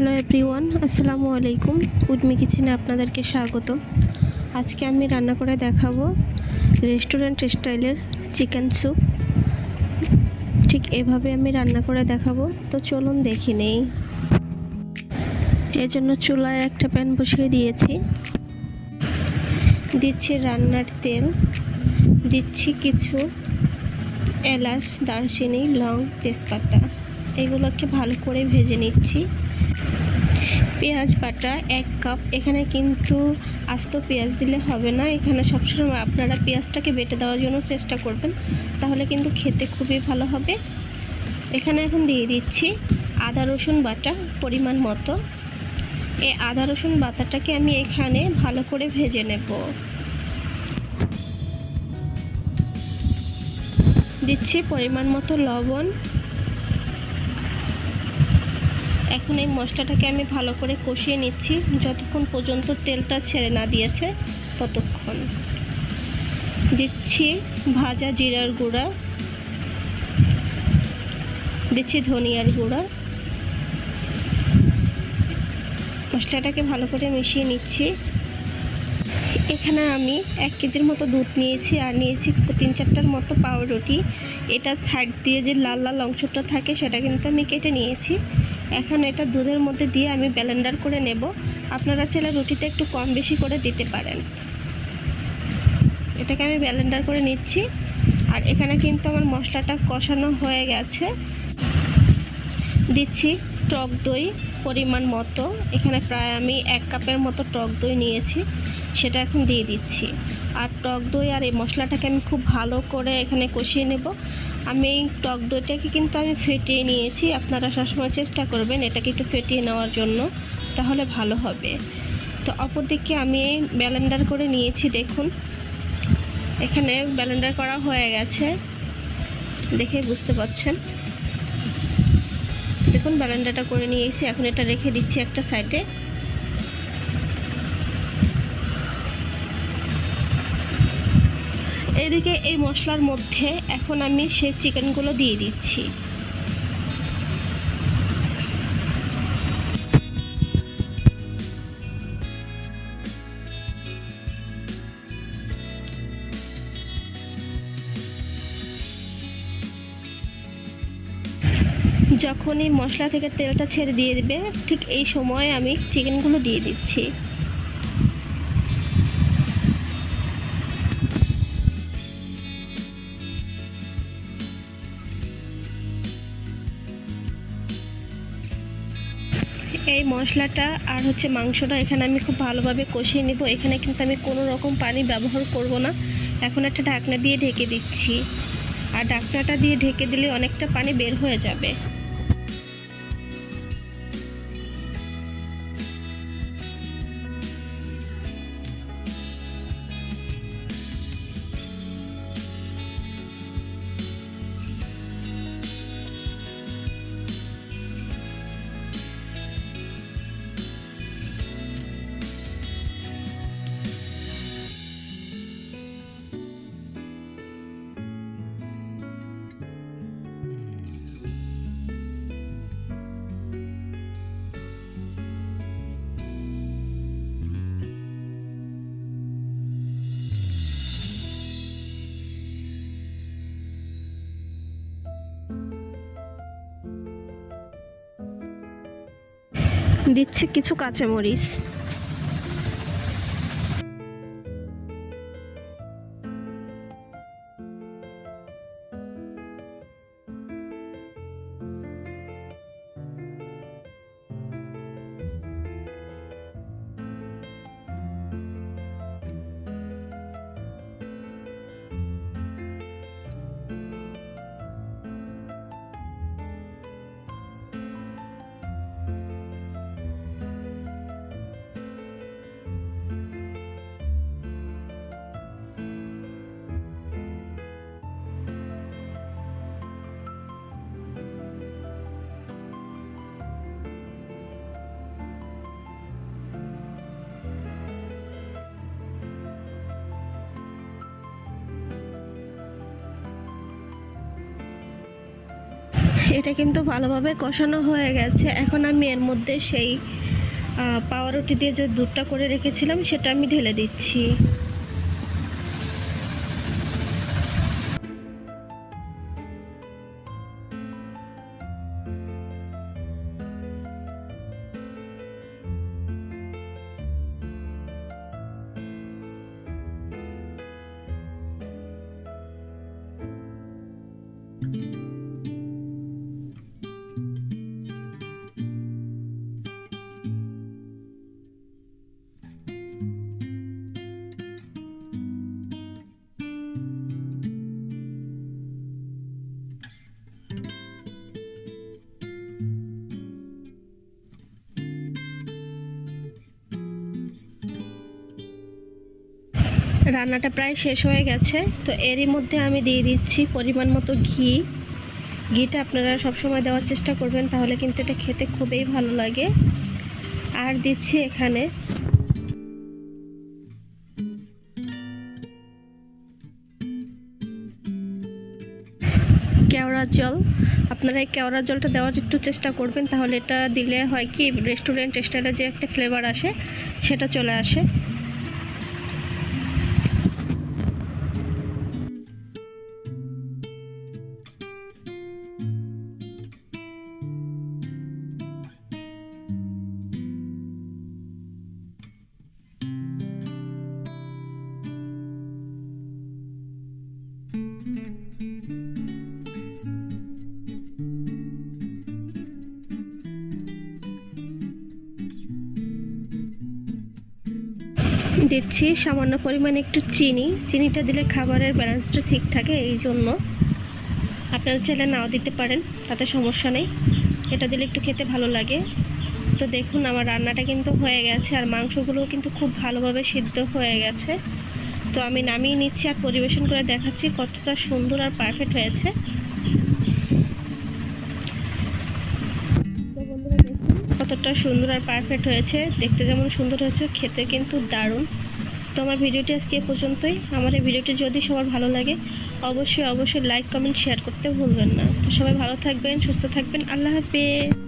Hello everyone, আসসালামু আলাইকুম। উদ্মি কিচেনে আপনাদেরকে স্বাগত আজকে আমি রান্না করে দেখাবো রেস্টুরেন্ট স্টাইলের চিকেন স্যুপ। ঠিক এভাবে আমি রান্না করে দেখাবো। তো চলুন দেখি নেই। এজন্য চুলায় একটা প্যান বসিয়ে দিয়েছি। দিচ্ছি রান্নার তেল। দিচ্ছি কিছু এলাচ, দারচিনি, লং তেজপাতা। এগুলোকে ভালো করে ভেজে নিচ্ছি। পেঁয়াজ বাটা এক কাপ। এখানে কিন্তু আস্ত পেঁয়াজ দিলে হবে না। এখানে সবসময় আপনারা পেঁয়াজটাকে বেটে দেওয়ার জন্য চেষ্টা করবেন। তাহলে কিন্তু খেতে খুবই ভালো হবে। এখানে এখন দিয়ে দিচ্ছি আদা, রসুন বাটা পরিমাণ মতো। এই আদা, রসুন বাটাটাকে আমি এখানে ভালো করে ভেজে নেব। দিচ্ছি পরিমাণ মতো লবণ। এখন এই মশলাটাকে আমি ভালো করে কষিয়ে নিচ্ছি। যতক্ষণ পর্যন্ত তেলটা ছেড়ে না দিয়েছে, ততক্ষণ। দিচ্ছি ভাজা জিরার গুঁড়া। দিচ্ছি ধনিয়ার গুঁড়া। মশলাটাকে ভালো করে মিশিয়ে নিচ্ছি। এখানে আমি এক কেজির মতো দুধ নিয়েছি আর নিয়েছি তিন চারটার মতো পাউরুটি। এটা সাইড দিয়ে যে লাল লাল অংশটা থাকে, সেটা কিন্তু আমি কেটে নিয়েছি। এখন এটা দুধের মধ্যে দিয়ে আমি ব্যালেন্ডার করে নেব। আপনারা চাইলে রুটিটা একটু কম বেশি করে দিতে পারেন। এটাকে আমি ব্যালেন্ডার করে নিচ্ছি। আর এখানে কিন্তু আমার মশলাটা কষানো হয়ে গেছে। দিচ্ছি টক দই। পরিমাণ মতো। এখানে প্রায় আমি এক কাপের মতো টক দই নিয়েছি, সেটা এখন দিয়ে দিচ্ছি। আর টক দই আর এই মশলাটাকে আমি খুব ভালো করে এখানে কষিয়ে নেব। আমি এই টক দইটাকে কিন্তু আমি ফেটিয়ে নিয়েছি। আপনারা সবসময় চেষ্টা করবেন এটাকে একটু ফেটিয়ে নেওয়ার জন্য, তাহলে ভালো হবে। তো অপরদিকে আমি ব্যালেন্ডার করে নিয়েছি, দেখুন। এখানে ব্যালেন্ডার করা হয়ে গেছে। দেখে বুঝতে পারছেন? দেখুন, বারান্দাটা করে নিয়েছি। এখন এটা রেখে দিচ্ছি একটা সাইডে। এদিকে এই মশলার মধ্যে এখন আমি সেই চিকেনগুলো দিয়ে দিচ্ছি। যখন এই মশলা থেকে তেলটা ছেড়ে দিয়ে দেবে, ঠিক এই সময় আমি চিকেনগুলো দিয়ে দিচ্ছি। এই মশলাটা আর হচ্ছে মাংসটা এখানে আমি খুব ভালোভাবে কষিয়ে নিব। এখানে কিন্তু আমি কোনো রকম পানি ব্যবহার করব না। এখন একটা ঢাকনা দিয়ে ঢেকে দিচ্ছি। আর ঢাকনাটা দিয়ে ঢেকে দিলে অনেকটা পানি বের হয়ে যাবে। দিচ্ছে কিছু কাঁচামরিচ। এটা কিন্তু ভালোভাবে কষানো হয়ে গেছে। এখন আমি এর মধ্যে সেই পাউরুটি দিয়ে যে দুধটা করে রেখেছিলাম, সেটা আমি ঢেলে দিচ্ছি। রান্নাটা প্রায় শেষ হয়ে গেছে। তো এরই মধ্যে আমি দিয়ে দিচ্ছি পরিমাণ মতো ঘি। ঘিটা আপনারা সবসময় দেওয়ার চেষ্টা করবেন, তাহলে কিন্তু এটা খেতে খুবই ভালো লাগে। আর দিচ্ছি এখানে কেওড়ার জল। আপনারা এই কেওড়ার জলটা দেওয়ার একটু চেষ্টা করবেন, তাহলে এটা দিলে হয় কি রেস্টুরেন্ট স্টাইলে যে একটা ফ্লেভার আসে, সেটা চলে আসে। দিচ্ছি, সামান্য পরিমাণে একটু চিনি। চিনিটা দিলে খাবারের ব্যালেন্সটা ঠিক থাকে, এই জন্য। আপনারা চাইলে নাও দিতে পারেন, তাতে সমস্যা নেই। এটা দিলে একটু খেতে ভালো লাগে। তো দেখুন, আমার রান্নাটা কিন্তু হয়ে গেছে, আর মাংসগুলোও কিন্তু খুব ভালোভাবে সিদ্ধ হয়ে গেছে। তো আমি নামিয়ে নিচ্ছি আর পরিবেশন করে দেখাচ্ছি কতটা সুন্দর আর পারফেক্ট হয়েছে। কতটা সুন্দর আর পারফেক্ট হয়েছে, দেখতে যেমন সুন্দর হয়েছে, খেতে কিন্তু দারুণ। তো আমার ভিডিওটি আজকে এ পর্যন্তই। আমার এই ভিডিওটি যদি সবার ভালো লাগে, অবশ্যই অবশ্যই লাইক কমেন্ট শেয়ার করতে ভুলবেন না। তো সবাই ভালো থাকবেন, সুস্থ থাকবেন। আল্লাহ হাফেজ।